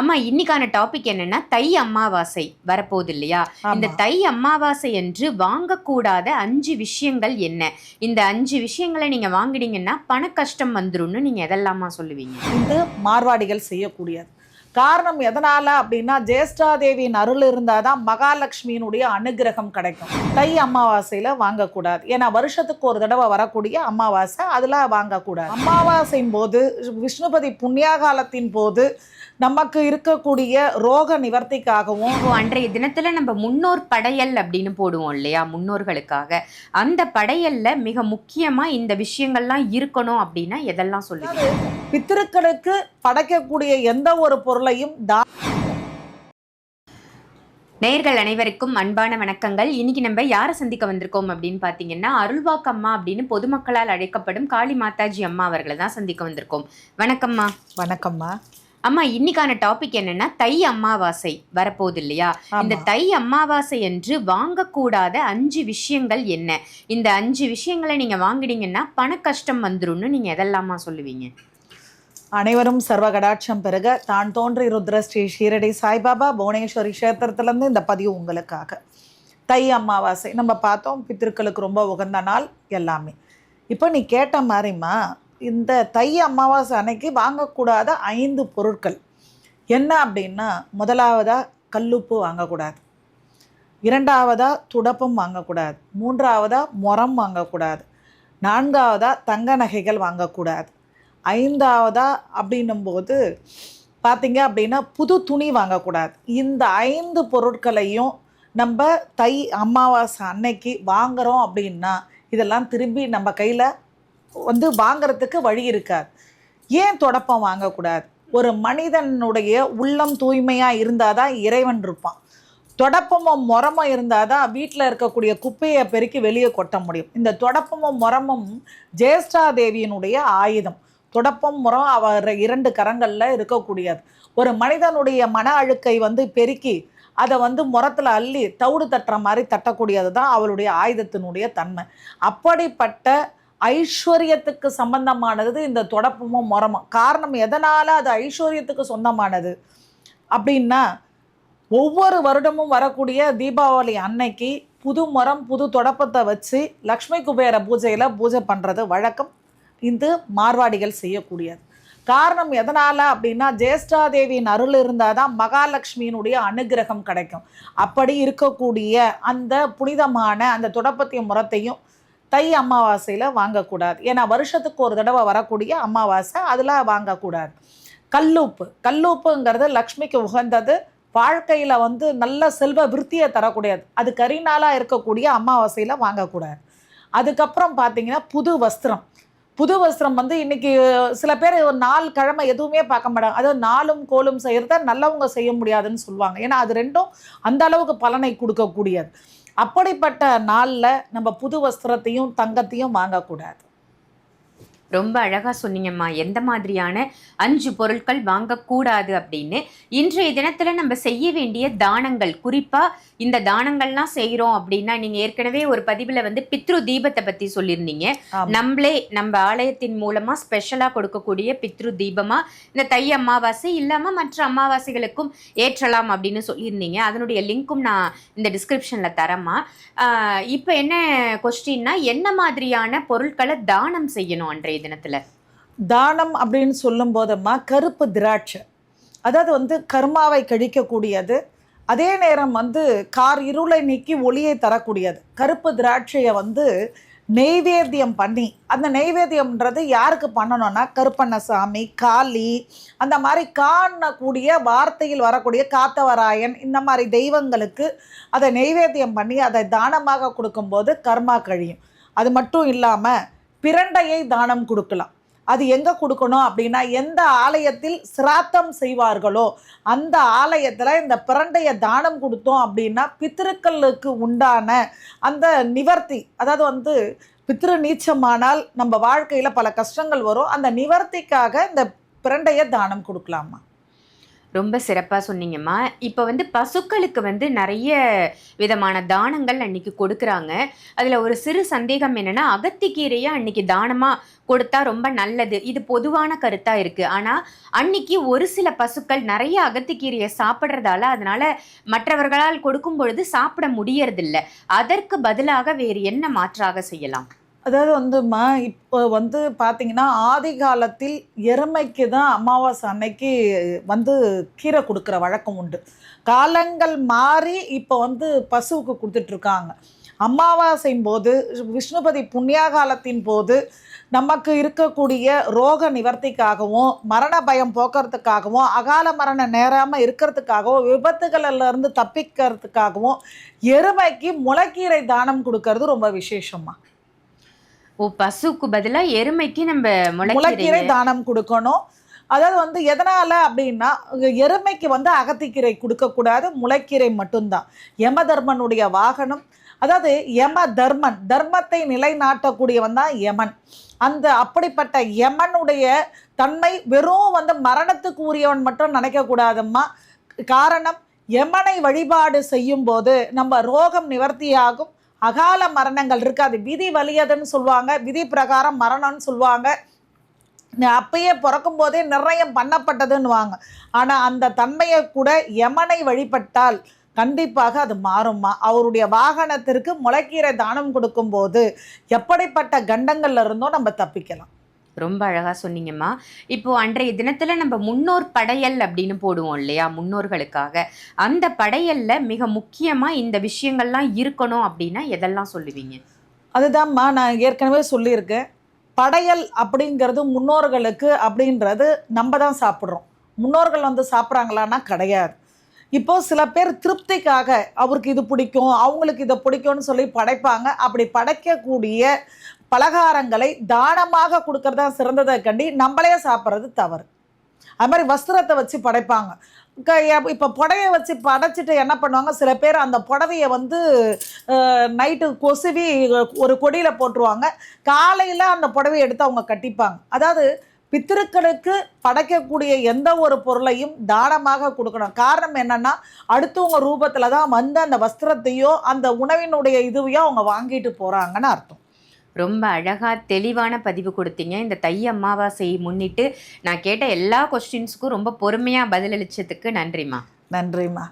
அம்மா இன்னைக்கான டாபிக் என்னன்னா தை அமாவாசை வரப்போகுது இல்லையா இந்த. தை அமாவாசை என்று வாங்கக்கூடாத அஞ்சு விஷயங்கள் என்ன? இந்த அஞ்சு விஷயங்களை நீங்க வாங்கினீங்கன்னா பண கஷ்டம் வந்துரும்னு நீங்க எதெல்லாமா சொல்லுவீங்க? இது மார்வாடிகள் செய்யக்கூடியது. காரணம் எதனால அப்படின்னா ஜேஷ்டாதேவியின் அருள் இருந்தால் தான் மகாலட்சுமியினுடைய அனுகிரகம் கிடைக்கும். தை அமாவாசையில் வாங்கக்கூடாது. ஏன்னா வருஷத்துக்கு ஒரு தடவை வரக்கூடிய அமாவாசை அதில் வாங்கக்கூடாது. அமாவாசையின் போது விஷ்ணுபதி புண்ணிய காலத்தின் போது நமக்கு இருக்கக்கூடிய ரோக நிவர்த்திக்காகவும் அன்றைய தினத்துல நம்ம முன்னோர் படையல் அப்படின்னு போடுவோம் இல்லையா முன்னோர்களுக்காக. அந்த படையல்ல மிக முக்கியமா இந்த விஷயங்கள்லாம் இருக்கணும் அப்படின்னா எதெல்லாம் சொல்லுவீங்க? பித்திருக்களுக்கு படைக்கக்கூடிய எந்த ஒரு பொருளையும் தா நேயர்கள் அனைவருக்கும் அன்பான வணக்கங்கள். இன்னைக்கு நம்ம யாரை சந்திக்க வந்திருக்கோம் அப்படின்னு பார்த்தீங்கன்னா அருள்வாக்கு அம்மா அப்படின்னு பொதுமக்களால் அழைக்கப்படும் காளி மாதாஜி அம்மா அவர்களை தான் சந்திக்க வந்திருக்கோம். வணக்கம்மா. வணக்கம்மா. அம்மா இன்னைக்கான டாபிக் என்னன்னா தை அமாவாசை வரப்போகுது இல்லையா? இந்த. தை அமாவாசை என்று வாங்கக்கூடாத அஞ்சு விஷயங்கள் என்ன? இந்த அஞ்சு விஷயங்களை நீங்க வாங்கினீங்கன்னா பண கஷ்டம் வந்துரும்னு நீங்க எதெல்லாமா சொல்லுவீங்க? அனைவரும் சர்வ கடாட்சம் பெருக தான் தோன்றி ருத்ர ஸ்ரீ ஷீரடி சாய்பாபா புவனேஸ்வரி கஷேத்திரத்திலேருந்து இந்த பதிவு உங்களுக்காக. தை அமாவாசை நம்ம பார்த்தோம் பித்திருக்களுக்கு ரொம்ப உகந்த நாள் எல்லாமே. இப்போ நீ கேட்ட மாதிரிம்மா இந்த தை அமாவாசை அன்னைக்கு வாங்கக்கூடாத ஐந்து பொருட்கள். என்ன அப்படின்னா முதலாவதாக கல்லுப்பு வாங்கக்கூடாது. இரண்டாவதாக துடப்பம் வாங்கக்கூடாது. மூன்றாவதாக முறம் வாங்கக்கூடாது. நான்காவதாக தங்க நகைகள் வாங்கக்கூடாது. ஐந்தாவதா அப்படின்னும்போது பார்த்தீங்க அப்படின்னா புது துணி வாங்கக்கூடாது. இந்த ஐந்து பொருட்களையும் நம்ம தை அமாவாசை அன்னைக்கு வாங்குறோம் அப்படின்னா இதெல்லாம் திரும்பி நம்ம கையில் வந்து வாங்குறதுக்கு வழி இருக்காது. ஏன் தொடப்பம் வாங்கக்கூடாது? ஒரு மனிதனுடைய உள்ளம் தூய்மையாக இருந்தால் தான் இறைவன் இருப்பான். தொடப்பமும் முறமும் இருந்தால் தான் வீட்டில் இருக்கக்கூடிய குப்பையை பெருக்கி வெளியே கொட்ட முடியும். இந்த தொடப்பமும் முறமும் ஜேஷ்டாதேவியினுடைய ஆயுதம். தொடப்பம் முறம் அவர் இரண்டு கரங்களில் இருக்கக்கூடியது. ஒரு மனிதனுடைய மன அழுக்கை வந்து பெருக்கி அதை வந்து முறத்தில் அள்ளி தவிடு தட்டுற மாதிரி தட்டக்கூடியது தான் அவளுடைய ஆயுதத்தினுடைய தன்மை. அப்படிப்பட்ட ஐஸ்வர்யத்துக்கு சம்பந்தமானது இந்த தொடப்பமும் முறமும். காரணம் எதனால் அது ஐஸ்வர்யத்துக்கு சொந்தமானது? அப்படின்னா ஒவ்வொரு வருடமும் வரக்கூடிய தீபாவளி அன்னைக்கு புது மரம் புது தொடப்பத்தை வச்சு லக்ஷ்மி குபேர பூஜையில் பூஜை பண்ணுறது வழக்கம். இது மார்வாடிகள் செய்யக்கூடியது. காரணம் எதனால் அப்படின்னா ஜேஷ்டாதேவியின் அருள் இருந்தால் தான் மகாலட்சுமியினுடைய அனுகிரகம் கிடைக்கும். அப்படி இருக்கக்கூடிய அந்த புனிதமான அந்த தொடப்பத்தையும் முறத்தையும் தை அமாவாசையில் வாங்கக்கூடாது. ஏன்னா வருஷத்துக்கு ஒரு தடவை வரக்கூடிய அமாவாசை அதில் வாங்கக்கூடாது. கல்லூப்பு. கல்லூப்புங்கிறது லக்ஷ்மிக்கு உகந்தது. வாழ்க்கையில் வந்து நல்ல செல்வ விருத்தியை தரக்கூடியது. அது கரிநாளாக இருக்கக்கூடிய அமாவாசையில் வாங்கக்கூடாது. அதுக்கப்புறம் பார்த்தீங்கன்னா புது வஸ்திரம். புது வஸ்திரம் வந்து இன்னைக்கு சில பேர் ஒரு நாள் கிழமை எதுவுமே பார்க்க மாட்டாங்க. அதாவது நாளும் கோலும் செய்கிறத நல்லவங்க செய்ய முடியாதுன்னு சொல்லுவாங்க. ஏன்னா அது ரெண்டும் அந்த அளவுக்கு பலனை கொடுக்கக்கூடியது. அப்படிப்பட்ட நாளில் நம்ம புது வஸ்திரத்தையும் தங்கத்தையும் வாங்கக்கூடாது. ரொம்ப அழகா சொன்னீங்கம்மா. எந்த மாதிரியான அஞ்சு பொருட்கள் வாங்கக்கூடாது அப்படின்னு. இன்றைய தினத்துல நம்ம செய்ய வேண்டிய தானங்கள் குறிப்பா இந்த தானங்கள்லாம் செய்றோம் அப்படின்னா நீங்க ஏற்கனவே ஒரு பதிவுல வந்து பித்ரு தீபத்தை பத்தி சொல்லியிருந்தீங்க. நம்மளே நம்ம ஆலயத்தின் மூலமா ஸ்பெஷலா கொடுக்கக்கூடிய பித்ரு தீபமா இந்த தை அமாவாசை இல்லாம மற்ற அமாவாசைகளுக்கும் ஏற்றலாம் அப்படின்னு சொல்லியிருந்தீங்க. அதனுடைய லிங்க்கும் நான் இந்த டிஸ்கிரிப்ஷன்ல தரேம்மா. ஆஹ் இப்போ என்ன கொஸ்டின்னா என்ன மாதிரியான பொருட்களை தானம் செய்யணும் அன்றைய தினத்துல? தானம் அப்படின்னு சொல்லும் போதம்மா கருப்பு திராட்சை. அதாவது வந்து கர்மாவை கழிக்கக்கூடியது. அதே நேரம் வந்து கார் இருளை நீக்கி ஒளியை தரக்கூடியது. கருப்பு திராட்சையை வந்து நெய்வேத்தியம் பண்ணி அந்த நெய்வேத்தியம்ன்றது யாருக்கு பண்ணணும்னா கருப்பண்ணசாமி காளி அந்த மாதிரி காணக்கூடிய வார்த்தையில் வரக்கூடிய காத்தவராயன் இந்த மாதிரி தெய்வங்களுக்கு அதை நெய்வேத்தியம் பண்ணி அதை தானமாக கொடுக்கும்போது கர்மா கழியும். அது மட்டும் இல்லாமல் பிரண்டையை தானம் கொடுக்கலாம். அது எங்கே கொடுக்கணும் அப்படின்னா எந்த ஆலயத்தில் சிராத்தம் செய்வார்களோ அந்த ஆலயத்தில் இந்த பிரண்டையை தானம் கொடுத்தோம் அப்படின்னா பித்திருக்களுக்கு உண்டான அந்த நிவர்த்தி அதாவது வந்து பித்திரு நீச்சமானால் நம்ம வாழ்க்கையில் பல கஷ்டங்கள் வரும். அந்த நிவர்த்திக்காக இந்த பிரண்டையை தானம் கொடுக்கலாமா? ரொம்ப சிறப்பாக சொன்னீங்கம்மா. இப்போ வந்து பசுக்களுக்கு வந்து நிறைய விதமான தானங்கள் அன்னைக்கு கொடுக்குறாங்க. அதில் ஒரு சிறு சந்தேகம் என்னென்னா அகத்திக்கீரையை அன்னைக்கு தானமாக கொடுத்தா ரொம்ப நல்லது. இது பொதுவான கருத்தாக இருக்குது ஆனால் அன்னைக்கு ஒரு சில பசுக்கள் நிறைய அகத்திக்கீரையை சாப்பிட்றதால அதனால் மற்றவர்களால் கொடுக்கும் பொழுது சாப்பிட முடியறதில்ல. அதற்கு பதிலாக வேறு என்ன மாற்றாக செய்யலாம்? அதாவது வந்துமா இப்போ வந்து பார்த்தீங்கன்னா ஆதி காலத்தில் எருமைக்கு தான் அமாவாசை அன்னைக்கு வந்து கீரை கொடுக்குற வழக்கம் உண்டு. காலங்கள் மாறி இப்போ வந்து பசுவுக்கு கொடுத்துட்ருக்காங்க. அமாவாசையின் போது விஷ்ணுபதி புண்ணியா காலத்தின் போது நமக்கு இருக்கக்கூடிய ரோக நிவர்த்திக்காகவும் மரண பயம் போக்குறதுக்காகவும் அகால மரணம் நேராமல் இருக்கிறதுக்காகவும் விபத்துகளிலிருந்து தப்பிக்கிறதுக்காகவும் எருமைக்கு முளைக்கீரை தானம் கொடுக்கறது ரொம்ப விசேஷமாக ஓ பசுக்கு பதிலாக எருமைக்கு நம்ம முளைக்கீரை தானம் கொடுக்கணும். அதாவது வந்து எதனால் அப்படின்னா எருமைக்கு வந்து அகத்திக்கீரை கொடுக்கக்கூடாது முளைக்கீரை மட்டும்தான். யம தர்மனுடைய வாகனம் அதாவது யம தர்மன் தர்மத்தை நிலைநாட்டக்கூடியவன் தான் யமன். அந்த அப்படிப்பட்ட யமனுடைய தன்மை வெறும் வந்து மரணத்துக்கு உரியவன் மட்டும் நினைக்கக்கூடாதும்மா. காரணம் யமனை வழிபாடு செய்யும்போது நம்ம ரோகம் நிவர்த்தியாகும் அகால மரணங்கள் இருக்காது விதி வலியதுன்னு சொல்லுவாங்க. விதி பிரகாரம் மரணம்னு சொல்லுவாங்க. அப்பயே பிறக்கும் போதே நிர்ணயம் பண்ணப்பட்டதுன்னுவாங்க. ஆனால் அந்த தன்மையை கூட யமனை வழிபட்டால் கண்டிப்பாக அது மாறும்மா. அவருடைய வாகனத்திற்கு முளைக்கீரை தானம் கொடுக்கும்போது எப்படிப்பட்ட கண்டங்கள்ல இருந்தோ நம்ம தப்பிக்கலாம். ரொம்ப அழகாக சொன்னீங்கம்மா. இப்போ அன்றைய தினத்தில் நம்ம முன்னோர் படையல் அப்படின்னு போடுவோம் இல்லையா முன்னோர்களுக்காக. அந்த படையல்ல மிக முக்கியமாக இந்த விஷயங்கள்லாம் இருக்கணும் அப்படின்னா எதெல்லாம் சொல்லுவீங்க? அதுதான்மா நான் ஏற்கனவே சொல்லியிருக்கேன். படையல் அப்படிங்கிறது முன்னோர்களுக்கு அப்படின்றது நம்ம தான் சாப்பிட்றோம். முன்னோர்கள் வந்து சாப்பிட்றாங்களான்னா கிடையாது. இப்போது சில பேர் திருப்திக்காக அவருக்கு இது பிடிக்கும் அவங்களுக்கு இதை பிடிக்கும்னு சொல்லி படைப்பாங்க. அப்படி படைக்கக்கூடிய பலகாரங்களை தானமாக கொடுக்கறதா சிறந்ததை கண்டி நம்மளே சாப்பிட்றது தவறு. அது மாதிரி வஸ்திரத்தை வச்சு படைப்பாங்க. இப்போ புடவைய வச்சு படைச்சிட்டு என்ன பண்ணுவாங்க? சில பேர் அந்த புடவைய வந்து நைட்டு கொசுவி ஒரு கொடியில் போட்டுருவாங்க. காலையில் அந்த புடவையை எடுத்து அவங்க கட்டிப்பாங்க. அதாவது பித்திருக்களுக்கு படைக்கக்கூடிய எந்த ஒரு பொருளையும் தானமாக கொடுக்கணும். காரணம் என்னன்னா அடுத்தவங்க ரூபத்தில் தான் வந்து அந்த வஸ்திரத்தையோ அந்த உணவினுடைய இதுவையோ அவங்க வாங்கிட்டு போகிறாங்கன்னு அர்த்தம். ரொம்ப அழகாக தெளிவான பதிவு கொடுத்தீங்க. இந்த தை அமாவாசையை முன்னிட்டு நான் கேட்ட எல்லா கொஸ்டின்ஸுக்கும் ரொம்ப பொறுமையாக பதிலளிச்சதுக்கு நன்றிம்மா. நன்றிம்மா.